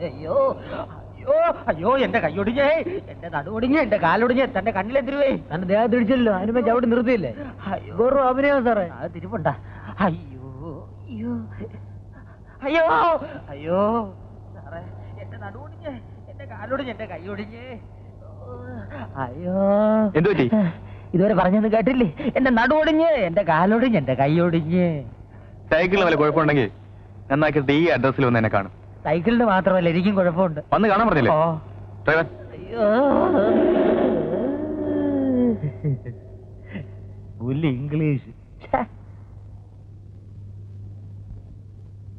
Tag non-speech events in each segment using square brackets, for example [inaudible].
അയ്യോ അയ്യോ അയ്യോ എന്റെ കൈയൊടിഞ്ഞേ എന്റെ നടുവൊടിഞ്ഞ് എന്റെ കാലൊടിഞ്ഞ് തന്റെ കണ്ണിലെന്തിരുവേ? തന്റെ ദേഹത്ത് അതിന് അതിനുമ്പോ അവിടെ നിർത്തിയില്ലേ? അയ്യോ. അഭിനയം സാറേ. അത് തിരുപ്പുണ്ട. അയ്യോ അയ്യോ അയ്യോ അയ്യോ സാറേ എന്റെ നടുവൊടിഞ്ഞ് എന്റെ കാലൊടിഞ്ഞ് എന്റെ കൈ കൈയൊടിഞ്ഞ് അയ്യോ. എന്ത് പറ്റി? ഇതുവരെ പറഞ്ഞത് കേട്ടില്ലേ? എന്റെ നടുവൊടിഞ്ഞ് എന്റെ കാലൊടിഞ്ഞ് എന്റെ കൈയൊടിഞ്ഞ്. സൈക്കിളിന് വല്ല കുഴപ്പമുണ്ടെങ്കിൽ നന്നാക്കിയിട്ട് ഈ അഡ്രസ്സിൽ വന്ന് എന്നെ കാണും. സൈക്കിളിന് മാത്രമല്ല എനിക്കും കുഴപ്പമുണ്ട്. വന്ന് കാണാൻ പറഞ്ഞില്ലേ? ഓ. ഡ്രൈവർ. അയ്യോ. പുല്ല് ഇംഗ്ലീഷ്. ഛെ.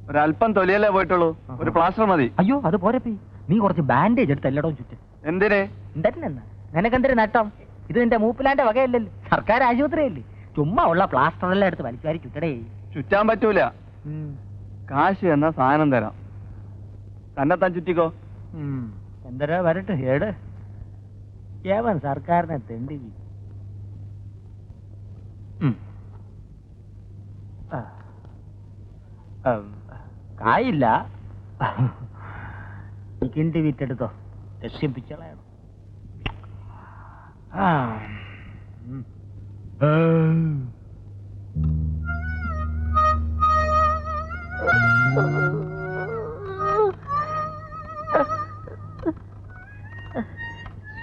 ഒരല്പം തൊലിയല്ലേ പോയിട്ടുള്ളൂ. ഒരു പ്ലാസ്റ്റർ മതി. അയ്യോ അത് പോരപ്പി നീ കുറച്ച് ബാൻഡേജ് എടുത്ത് എല്ലായിടവും ചുറ്റും. എന്തിനെ? എന്തെന്നാ നിനക്കെന്തൊരു നട്ടം? ഇത് നിന്റെ മൂപ്പിലാന്റെ വകയല്ലല്ലോ. സർക്കാർ ആശുപത്രിയല്ലേ. ചുമ്മാ ഉള്ള പ്ലാസ്റ്റർ എല്ലാം എടുത്ത് വലിച്ചുവാരി ചുറ്റടേ. ചുറ്റാൻ പറ്റൂല. കാശ് എന്ന സാധനം തരാം. തന്നെത്താൻ ചുറ്റിക്കോ. എന്തരാ വരട്ടെ ഏട്. ഏവൻ സർക്കാരിനെ തെണ്ടി. കായില്ല. [laughs] വിറ്റെടുത്തോ. രക്ഷിപ്പിച്ചളയണം.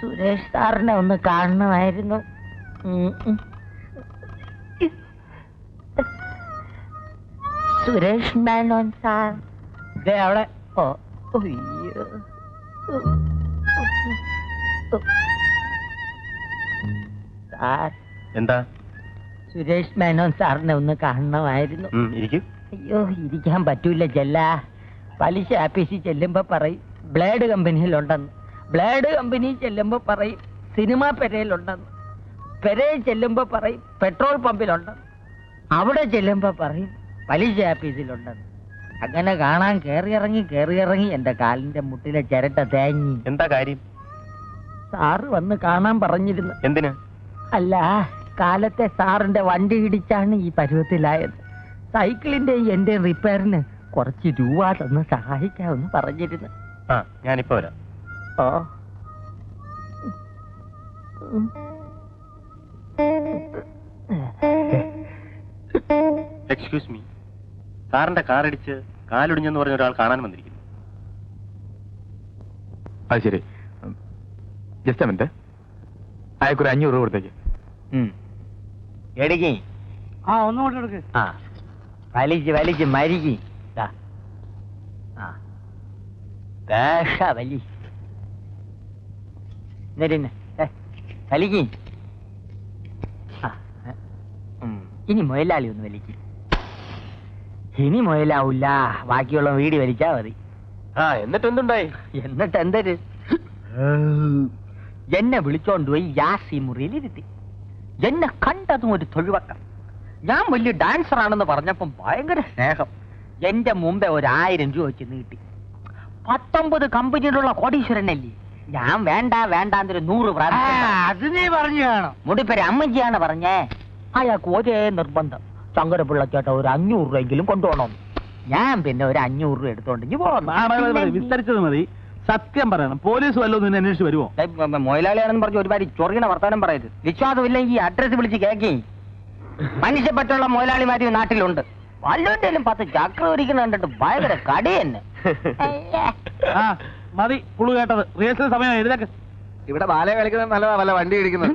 സുരേഷ് സാറിനെ ഒന്ന് കാണണമായിരുന്നു. സുരേഷ് മേനോൻ സാർ. അവിടെ. ഓ അയ്യോ. സാർ. എന്താ? സുരേഷ് മേനോൻ സാറിനെ ഒന്ന് കാണണമായിരുന്നു. അയ്യോ ഇരിക്കാൻ പറ്റൂല ചെല്ല പലിശ ആപ്പീസിൽ ചെല്ലുമ്പോ പറയും ബ്ലേഡ് കമ്പനിയിലുണ്ടെന്ന്. ബ്ലേഡ് കമ്പനി ചെല്ലുമ്പോ പറയും സിനിമ പെരയിലുണ്ടെന്ന്. പെരയിൽ ചെല്ലുമ്പോ പറയും പെട്രോൾ പമ്പിലുണ്ടെന്ന്. അവിടെ ചെല്ലുമ്പോ പറയും പലിശ ആപ്പീസിലുണ്ടെന്ന്. അങ്ങനെ കാണാൻ കേറിയിറങ്ങി ഇറങ്ങി കേറി ഇറങ്ങി എന്റെ കാലിന്റെ മുട്ടിലെ ചിരട്ട തേങ്ങി എന്താ കാര്യം? സാറ് വന്ന് കാണാൻ പറഞ്ഞിരുന്നു. എന്തിന്? അല്ല കാലത്തെ സാറിന്റെ വണ്ടി ഇടിച്ചാണ് ഈ പരുവത്തിലായത്. സൈക്കിളിന്റെ എന്റെ റിപ്പയറിന് കുറച്ച് രൂപ തന്ന് സഹായിക്കാമെന്ന് പറഞ്ഞിരുന്നു. ആ ഞാനിപ്പോ വരാം. ഓ എക്സ്ക്യൂസ് മീ സാറിന്റെ കാർ അടിച്ച് കാലൊടിഞ്ഞെന്ന് പറഞ്ഞ ഒരാൾ കാണാൻ വന്നിരിക്കുന്നു. അത് ശരി. ജസ്റ്റ് മിനിറ്റ് അയക്കൊരു അഞ്ഞൂറ് രൂപ കൊടുത്തേക്ക്. എടുക്കി. ആ ഒന്നുകൂടെ എടുക്ക്. ആ. വലിച്ച് വലിച്ച് മരിക്കി. ദാ. ആ. വേഷ വലി. വലിക്ക്. ഇനി മുയലാളി ഒന്ന് വലിക്ക്. ഇനി മുയലാവൂല ബാക്കിയുള്ള വീടി വലിച്ചാ മതി. ആ എന്നിട്ട് എന്തുണ്ടായി? എന്നിട്ട് എന്തൊരു? എന്നെ വിളിച്ചോണ്ട് പോയി യാസി മുറിയിൽ ഇരുത്തി. എന്നെ കണ്ടതും ഒരു തൊഴിവക്കം. ഞാൻ വലിയ ഡാൻസർ ആണെന്ന് പറഞ്ഞപ്പം ഭയങ്കര സ്നേഹം. എന്റെ മുമ്പേ ഒരു ആയിരം രൂപ വെച്ച് നീട്ടി. പത്തൊമ്പത് കമ്പനിയിലുള്ള കോടീശ്വരനല്ലേ? ഞാൻ വേണ്ട വേണ്ടാന്നൊരു നൂറ് അത് നീ പറഞ്ഞു കാണും. മുടിപ്പേര് അമ്മച്ചിയാണ് പറഞ്ഞേ. അയാൾക്ക് ഒരേ നിർബന്ധം. ശങ്കരപിള്ള ചേട്ട ഒരു അഞ്ഞൂറ് രൂപയെങ്കിലും കൊണ്ടുപോകണം. ഞാൻ പിന്നെ ഒരു അഞ്ഞൂറ് രൂപ എടുത്തോണ്ടെങ്കിൽ പോകണം വിസ്തരിച്ചത് മതി. സത്യം പറയണം. പോലീസ് വല്ലതും നിന്നെ അന്വേഷിച്ച് വരുമോ മൊയിലാളിയാണെന്ന് പറഞ്ഞ് ഒരുപാട് ചൊറിയണ വർത്താനം പറയരുത്. വിശ്വാസമില്ലെങ്കിൽ അഡ്രസ് വിളിച്ച് കേക്കി. മനുഷ്യപ്പറ്റുള്ള മൊയിലാളിമാര് ഈ നാട്ടിലുണ്ട്. വല്ലോട്ടേലും പത്ത് ചക്ര ഒരിക്കുന്ന കണ്ടിട്ട് ഭയങ്കര കടി തന്നെ. ആ മതി പുളു കേട്ടത്. റിഹേഴ്സൽ സമയം എഴുതാക്ക് ഇവിടെ ബാല കളിക്കുന്നത് നല്ലതാ വല്ല വണ്ടി ഇടിക്കുന്നത്.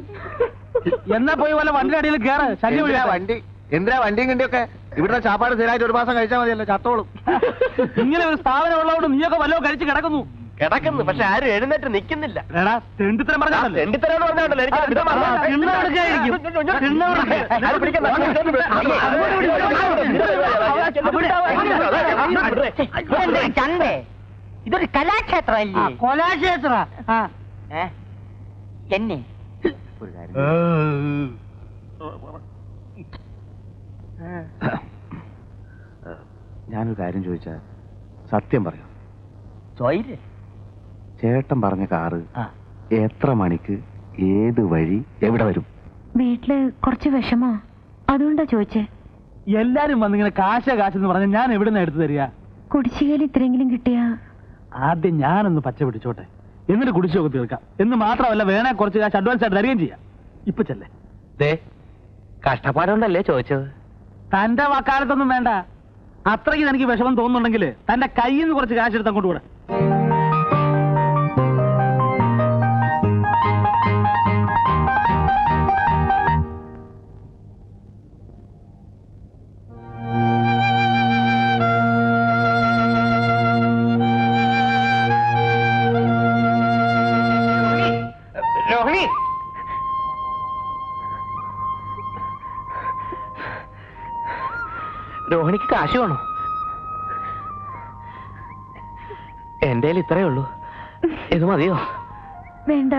എന്നാ പോയി വല്ല വണ്ടി അടിയിൽ കേറ് ശല്യം ഇല്ല. വണ്ടി? എന്തിനാ വണ്ടിയും കിണ്ടിയൊക്കെ? ഇവിടുത്തെ ചാപ്പാട് സ്ഥിരമായിട്ട് ഒരു മാസം കഴിച്ചാൽ മതിയല്ലോ ചത്തോളും. ഇങ്ങനെ ഒരു സ്ഥാപനം ഉള്ളതുകൊണ്ട് നീയൊക്കെ വല്ലതും കഴിച്ച് കിടക്കുന്നു. കിടക്കുന്നു പക്ഷെ ആരും എഴുന്നേറ്റ് നിൽക്കുന്നില്ല തെണ്ടിത്തരം പറഞ്ഞാണ്ടല്ലോ എനിക്ക് ചന്തേ ഇതൊരു കലാക്ഷേത്ര ഏ? എന്നെ ഞാനൊരു കാര്യം ചോദിച്ചാ സത്യം പറയാം ചേട്ടൻ പറഞ്ഞ കാറ് എത്ര മണിക്ക് ഏത് വഴി എവിടെ വരും? വീട്ടിൽ കുറച്ച് വിഷമോ? അതുകൊണ്ടാ ചോദിച്ചേ. എല്ലാരും വന്നിങ്ങനെ കാശ കാശെന്ന് പറഞ്ഞ ഞാൻ എവിടുന്ന് എടുത്തു തരിക? കുടിശ്ശികയിൽ ഇത്രയെങ്കിലും കിട്ടിയാ? ആദ്യം ഞാനൊന്ന് പച്ച പിടിച്ചോട്ടെ. എന്നിട്ട് കുടിശ്ശൊക്കെ തീർക്കാം. എന്ന് മാത്രമല്ല വേണേ കുറച്ച് കാശ് അഡ്വാൻസ് ആയിട്ട് തരികയും ചെയ്യാം. ഇപ്പൊ ചെല്ലേ. ദേ കഷ്ടപ്പാടുകൊണ്ടല്ലേ ചോദിച്ചത്? തന്റെ വക്കാലത്തൊന്നും വേണ്ട. അത്രയ്ക്ക് എനിക്ക് വിഷമം തോന്നുന്നുണ്ടെങ്കിൽ തന്റെ കയ്യിൽ നിന്ന് കുറച്ച് കാശ് എടുത്ത് അങ്ങോട്ട് കൂടെ കാശ് വേണോ എന്റെ ഇത്രയേ ഉള്ളൂ. ഇത് മതിയോ? വേണ്ട.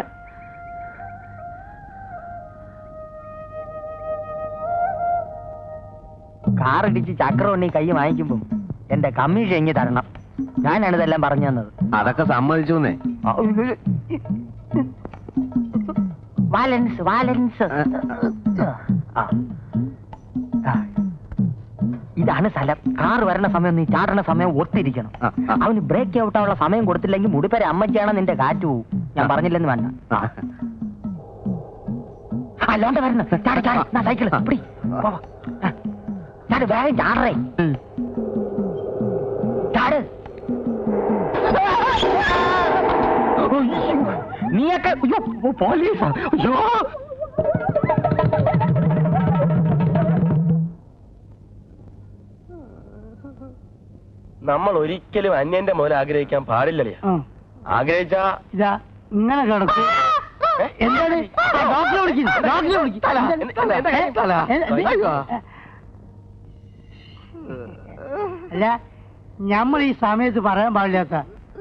കാറടിച്ച് ചക്രവണ്ണി കൈ വാങ്ങിക്കുമ്പോ എന്റെ കമ്മീഷൻ എങ്ങി തരണം. ഞാനാണ് ഇതെല്ലാം പറഞ്ഞു തന്നത്. അതൊക്കെ സമ്മതിച്ചു വാലൻസ് വാലൻസ്. ആ. ഇതാണ് സ്ഥലം. കാർ വരണ സമയം നീ ചാടണ സമയം ഒത്തിരിക്കണം. അവന് ബ്രേക്ക് ഔട്ടാനുള്ള സമയം കൊടുത്തില്ലെങ്കിൽ മുടിപ്പരെ അമ്മച്ചാണ് നിന്റെ കാറ്റ് പോവും. ഞാൻ പറഞ്ഞില്ലെന്ന് വേണ്ട. അല്ലാണ്ട് വരണം. ചാട് ചാട്. നാ സൈക്കിൾ പിടി. ചാട് വേഗം ചാടറേ. ചാട്. നീയൊക്കെ പോലീസ്. അയ്യോ. നമ്മൾ ഒരിക്കലും അന്യന്റെ മുതൽ ആഗ്രഹിക്കാൻ പാടില്ലല്ലേ? ആഗ്രഹിച്ചാ? ഇതാ ഇങ്ങനെ കിടക്കും. എന്താണ്? ആ, ഡോക്ടറെ വിളിക്കുന്നു ഡോക്ടറെ വിളിക്കുന്നു അല്ല നമ്മൾ ഈ സമയത്ത് പറയാൻ പാടില്ലാത്ത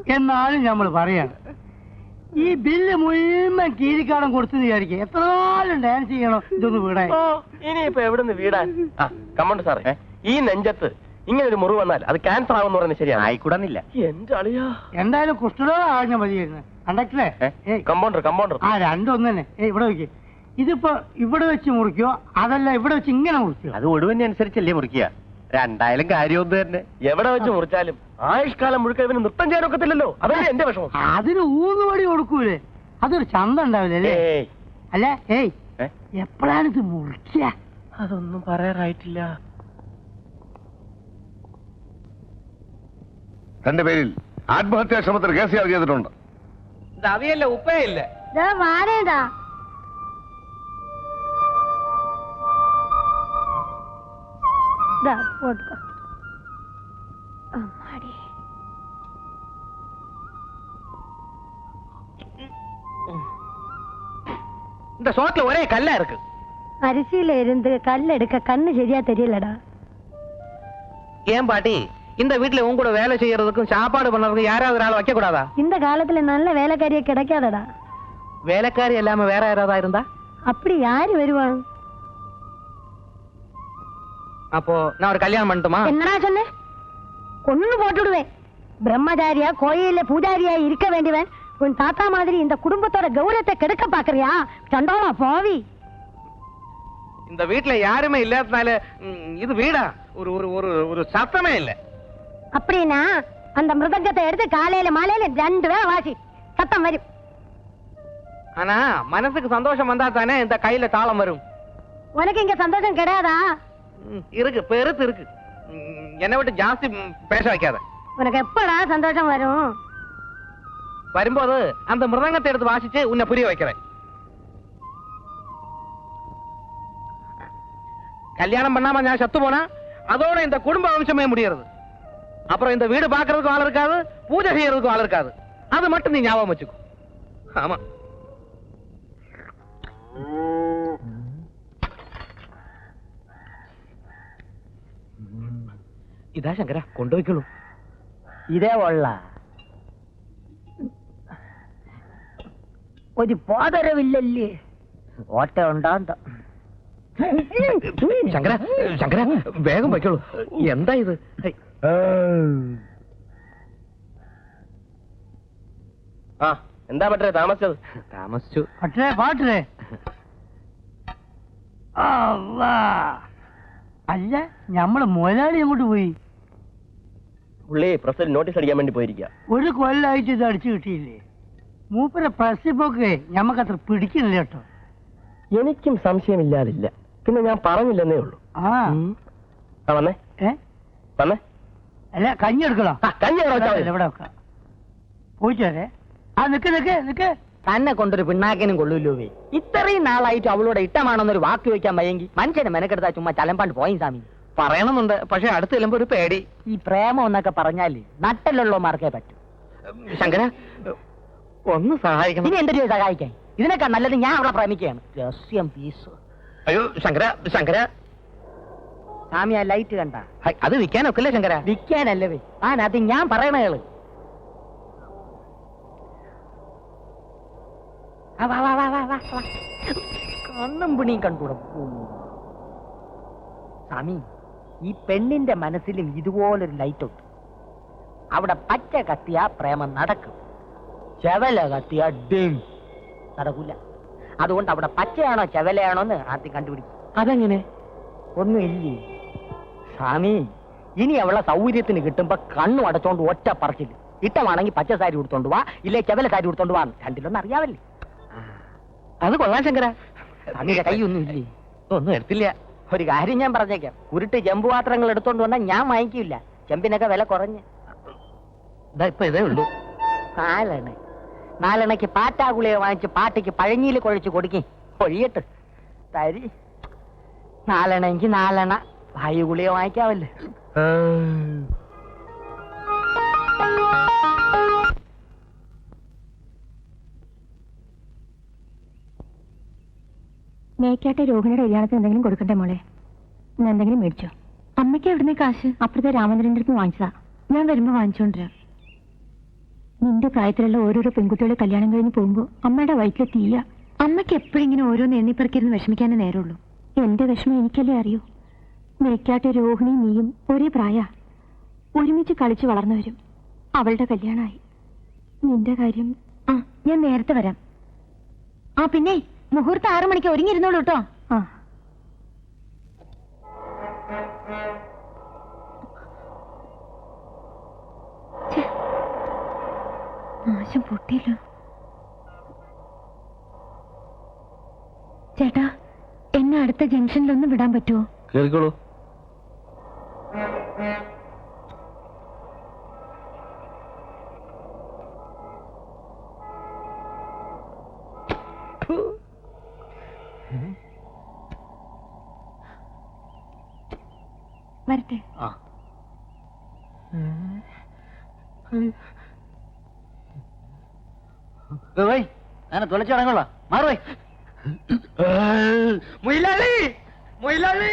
എന്നാലും നമ്മൾ പറയാണ് ഈ ബില്ല് മുഴുവൻ കീരിക്കാടം കൊടുത്തു വിചാരിക്കും. എത്ര നാളും ഡാൻസ് ചെയ്യണം ഇതൊന്ന് വീടാൻ. ഇനിയിപ്പോ എവിടെ നിന്ന് വീടാൻ കമ്മണ്ട് സാറേ ഈ നെഞ്ചത്ത് ഇങ്ങനെ ഒരു മുറിവ് വന്നാൽ അത് ക്യാൻസർ ആവെന്ന് പറയുന്നത് ശരിയാണ്? ആയിക്കൂടാന്നില്ല. എന്റെ അളിയാ. എന്തായാലും കുഷ്ഠരോഗം ആഴ്ച മതിയായിരുന്നു. കണ്ടക്ടറെ കമ്പൗണ്ടർ കമ്പൗണ്ടർ ആ രണ്ടൊന്നു തന്നെ ഇവിടെ വെക്ക്. ഇതിപ്പോ ഇവിടെ വെച്ച് മുറിക്കോ? അതല്ല ഇവിടെ വെച്ച് ഇങ്ങനെ മുറിക്കോ? അത് ഒടുവിനെ അനുസരിച്ചല്ലേ മുറിക്കുക. രണ്ടായാലും കാര്യമൊന്നും തന്നെ. എവിടെ വെച്ച് മുറിച്ചാലും ആയുഷ്കാലം മുഴുക്ക ഇവന് നൃത്തം ചെയ്യാൻ ഒക്കത്തില്ലല്ലോ. അതല്ലേ എന്റെ വിഷമം. അതിന് ഊന്നുപടി കൊടുക്കൂലേ? അതൊരു ചന്ത ഉണ്ടാവില്ലേ അല്ലേ? ഏയ്? എപ്പോഴാണ് ഇത് മുറിക്കുക? അതൊന്നും പറയാറായിട്ടില്ല. തന്റെ പേരിൽ ആത്മഹത്യാ ശ്രമത്തിന് കേസ് ചാർജ് ചെയ്തിട്ടുണ്ട് അവിയല്ല ഉപ്പയില്ല വാടേതാ പോട്ടുക അമ്മാടി இந்த சோத்துல ஒரே கல்லா இருக்கு அரிசியில இருந்து கல் எடுக்க கண்ணு சரியா தெரியலடா ஏன் பாட்டி இந்த வீட்டுல உன் கூட வேலை செய்யறதுக்கும் சாப்பாடு பண்றதுக்கும் யாராவது ஒரு ஆள் வைக்க கூடாதா இந்த காலத்துல நல்ல வேலைக்காரியே கிடைக்காதடா. வேலைக்காரி இல்லாம வேற யாராவதா இருந்தா? அப்படி யாரு வருவான் அப்போ நான் ஒரு கல்யாணம் பண்ணட்டுமா? என்னடா சொன்ன? கொன்னு போட்டுடுவேன். பிரம்மச்சாரியா கோயில்ல பூஜாரியா இருக்க வேண்டியவன் உன் தாத்தா மாதிரி இந்த குடும்பத்தோட கௌரவத்தை கெடுக்க பாக்குறியா? சண்டோலா போவி. இந்த வீட்டுல யாருமே இல்லாதனால இது வீடா? ஒரு ஒரு ஒரு சத்தமே இல்ல. அப்படின்னா அந்த மிருதங்கத்தை எடுத்து காலையில மாலையில ரெண்டு வேளை வாசி. சத்தம் வரும். ஆனா மனசுக்கு சந்தோஷம் வந்தா தானே இந்த கையில தாளம் வரும். உனக்கு இங்க சந்தோஷம் கிடையாதா இருக்கு பெருத்து இருக்கு. என்னை விட்டு ஜாஸ்தி பேச வைக்காத. உனக்கு எப்படா சந்தோஷம் வரும்? வரும்போது அந்த மிருதங்கத்தை எடுத்து வாசிச்சு உன்னை புரிய வைக்கிறேன். கல்யாணம் பண்ணாம நான் சத்து போனா அதோட இந்த குடும்ப வம்சமே முடியறது. அப்புறம் இந்த வீடு பாக்குறதுக்கும் ஆள் இருக்காது பூஜை செய்யறதுக்கும் ஆள் இருக்காது அது மட்டும் நீ ஞாபகம் வச்சுக்கோ ஆமா ഇതാ ശങ്കര കൊണ്ടുപോയിക്കോളൂ ഇതേ ഉള്ള ഒരു പോതരവില്ലല്ലേ ഓട്ട ഉണ്ടാന്ത ശങ്കര ശങ്കര വേഗം വയ്ക്കോളൂ എന്താ ഇത് ആ എന്താ പറ്റേ താമസിച്ചത്? താമസിച്ചു. പട്ടേ പാട്ടേ അല്ല ഞമ്മൾ മുതലാളി അങ്ങോട്ട് പോയി? പുള്ളി പ്രസിൽ നോട്ടീസ് അടിക്കാൻ വേണ്ടി പോയിരിക്കുക ഒരു കൊല്ലായിട്ട് ഇത് അടിച്ചു കിട്ടിയില്ലേ? മൂപ്പരെ പ്രസിപ്പൊക്കെ ഞമ്മക്ക് അത്ര പിടിക്കുന്നില്ല കേട്ടോ. എനിക്കും സംശയമില്ലാതില്ല. പിന്നെ ഞാൻ പറഞ്ഞില്ലെന്നേ ഉള്ളൂ. ആ വന്നേ. ഏ? വന്നേ. അല്ല കഞ്ഞി എടുക്കണോ? കഞ്ഞി എവിടെ. ഇവിടെ വെക്കാം. പോയിട്ട് ആ നിക്ക് നിക്ക് നിക്ക്. തന്നെ കൊണ്ടൊരു പിണ്ണാക്കിനും കൊള്ളൂല്ലോവേ ഇത്രയും നാളായിട്ട് അവളോട് ഇഷ്ടമാണെന്നൊരു വാക്ക് വെക്കാൻ വയ്യെങ്കിൽ മനുഷ്യനെ മെനക്കെടുത്താ ചുമ്മാ ചലമ്പാണ്ട് പോയി സ്വാമി. പറയണമെന്നുണ്ട് പക്ഷെ അടുത്ത് ചെല്ലുമ്പോ ഒരു പേടി. ഈ പ്രേമം എന്നൊക്കെ പറഞ്ഞാൽ നട്ടലുള്ളമാർക്കേ പറ്റൂ. ശങ്കര ഒന്ന് സഹായിക്കണം. ഇനി എന്തൊരു സഹായിക്കാൻ? ഇതിനൊക്കെ നല്ലത് ഞാൻ അവളെ പ്രേമിക്കുകയാണ്. രഹസ്യം പീസ് അയ്യോ ശങ്കര ശങ്കര. സ്വാമി ആ ലൈറ്റ് കണ്ട. അത് വിൽക്കാനൊക്കെ അല്ലേ ശങ്കര? വിൽക്കാനല്ലേ ആ അത് ഞാൻ വാ. കണ്ണും പിണിയും കണ്ടൂടെ സ്വാമി ഈ പെണ്ണിന്റെ മനസ്സിലും ഇതുപോലൊരു ലൈറ്റ് ഉണ്ട്. അവിടെ പച്ച കത്തിയ പ്രേമം നടക്കും. ചെവല കത്തിയ ഡിം. നടക്കൂല. അതുകൊണ്ട് അവിടെ പച്ചയാണോ ചെവലയാണോ എന്ന് ആദ്യം കണ്ടുപിടിക്കും. അതെങ്ങനെ? ഒന്നുമില്ലേ സ്വാമി ഇനി അവളെ സൗകര്യത്തിന് കിട്ടുമ്പോ കണ്ണു അടച്ചോണ്ട് ഒറ്റ പറച്ചില്ല ഇട്ടമാണെങ്കിൽ പച്ച സാരി ഉടുത്തോണ്ട് വാ ഇല്ലേ ചെവല സാരി ഉടുത്തോണ്ട് വാ. രണ്ടിലൊന്നും അറിയാവല്ലേ? അത് കൊള്ളാം ശങ്കര. സ്വാമിയുടെ കൈയൊന്നും ഇല്ലേ? ഒന്നും എടുത്തില്ല. ഒരു കാര്യം ഞാൻ പറഞ്ഞേക്കാം. ഉരുട്ട് ചെമ്പ് പാത്രങ്ങൾ എടുത്തോണ്ട് വന്നാൽ ഞാൻ വാങ്ങിക്കില്ല ചെമ്പിനൊക്കെ വില കുറഞ്ഞ്. ഇപ്പൊ ഇതേ ഉള്ളൂ. നാലെണ്ണ. നാലെണ്ണയ്ക്ക് പാറ്റാഗുളിയെ വാങ്ങിച്ച് പാട്ടിക്ക് പഴഞ്ഞിയിൽ കുഴച്ച് കൊടുക്കേ. കൊഴിയട്ട് തരി. നാലെണ്ണ എനിക്ക് നാലെണ്ണ. വായു ഗുളിക വാങ്ങിക്കാവല്ലേ മേക്കാട്ടെ രോഹിണിയുടെ കല്യാണത്തിന് എന്തെങ്കിലും കൊടുക്കണ്ടേ മോളെ? ഞാൻ എന്തെങ്കിലും മേടിച്ചോ? അമ്മയ്ക്ക് എവിടുന്ന കാശ്? അപ്പുറത്തെ രാമചന്ദ്രന്റെ അടുത്ത് വാങ്ങിച്ചതാ. ഞാൻ വരുമ്പോ വാങ്ങിച്ചോണ്ടിരാം. നിന്റെ പ്രായത്തിലുള്ള ഓരോരോ പെൺകുട്ടികളെ കല്യാണം കഴിഞ്ഞ് പോകുമ്പോ അമ്മയുടെ വയറ്റിലെത്തിയില്ല. തീയ അമ്മയ്ക്ക് എപ്പോഴും ഇങ്ങനെ ഓരോന്ന് എണ്ണിപ്പറക്കിരുന്ന് വിഷമിക്കാനേ നേരമുള്ളൂ. എന്റെ വിഷമം എനിക്കല്ലേ അറിയൂ? മേക്കാട്ടെ രോഹിണി നീയും ഒരേ പ്രായ. ഒരുമിച്ച് കളിച്ചു വളർന്നവരും അവളുടെ കല്യാണമായി നിന്റെ കാര്യം ആ ഞാൻ നേരത്തെ വരാം. ആ പിന്നെ മുഹൂർത്തം ആറു മണിക്ക് ഒരുങ്ങിയിരുന്നോളൂ കേട്ടോ. ആ. നാശം പൊട്ടിയല്ലോ. ചേട്ടാ എന്നെ അടുത്ത ജംഗ്ഷനിലൊന്നും വിടാൻ പറ്റുമോ? കേറിക്കോളൂ. വരട്ടെ. ഞാൻ തുളച്ചു തുടങ്ങുള്ള മാറുവേ മൊയിലാളി മൊയിലാളി.